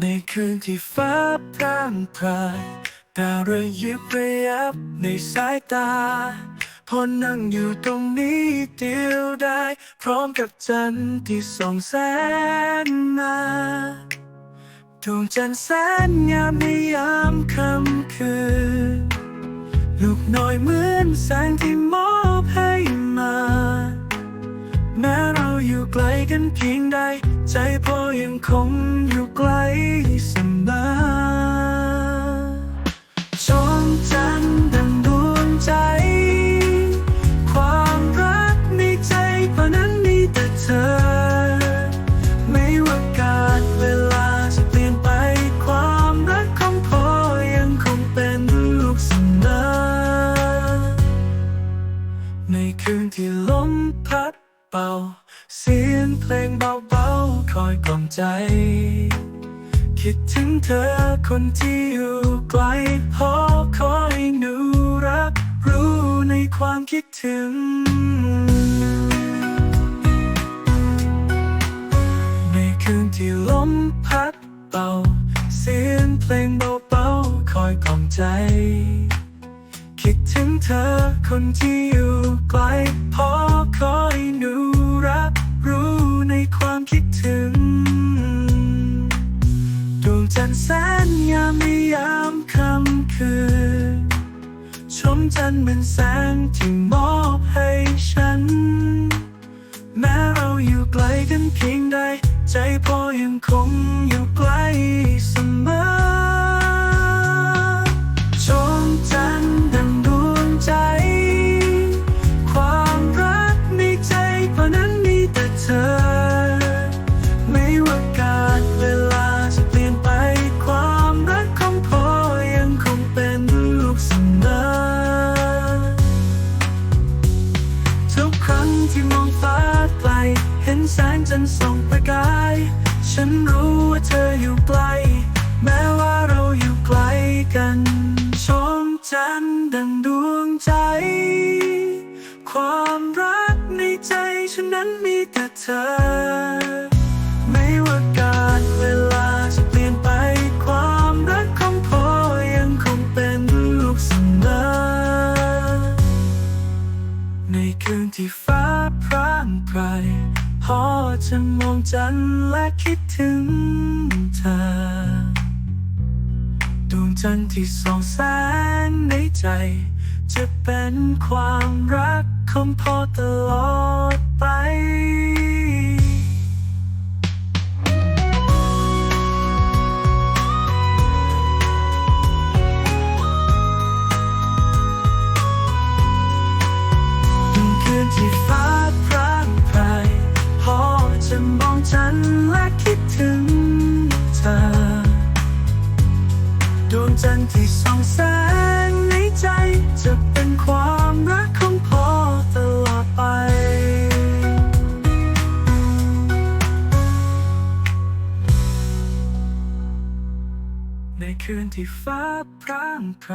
ในคืนที่ฟ้าพร่างพรายดาวระยิบระยับในสายตา พอนั่งอยู่ตรงนี้เดียวได้ พร้อมกับจันทร์ที่ส่องแสงมาดวงจันทร์แสนงามในยามค่ำคืน ลูกน้อยเหมือนแสงที่มอบ ไกลกันเพียงใด ใจพ่อยังคงอยู่ไกลเสมอชมจันทร์ดังดวงใจ ความรักในใจพราะนั้นมีแต่เธอ ไม่ว่าการเวลาจะเปลี่ยนไป ความรักของพ่อยังคงเป็นลูกเสมอในคืนที่ลมพัด เป่า เสียงเพลงเบาๆ คอยกล่อมใจ คิดถึงเธอคนที่อยู่ไกลพอคอยหนูรับรู้ในความคิดถึง ในคืนที่ลมพัดเป่า เสียงเพลงเบาๆ คอยกล่อมใจ คิดถึงเธอคนที่อยู่ไกลพอคอยหนูรับรู้ในความคิดถึงดวงจันทร์แสนงามในยามค่ำคืนชมจันทร์เป็นแสงที่มอบให้ฉัน แม้เราอยู่ไกลกันเพียงใด ใจพอยังคงอยู่ใกล้เสมอ ที่มองฟ้าไกล เห็นแสงจันทร์ส่องประกาย ฉันรู้ว่าเธออยู่ไกล แม้ว่าเราอยู่ไกลกัน ชมจันทร์ดังดวงใจ ความรักในใจฉันนั้นมีแต่เธอ จะมองจันทร์และคิดถึงเธอ ดวงจันทร์ที่ส่องแสงในใจ จะเป็นความรักของพ่อตลอด จันทร์ที่ส่องแสงในใจ จะเป็นความรักของพ่อตลอดไป ในคืนที่ฟ้าพร่างพร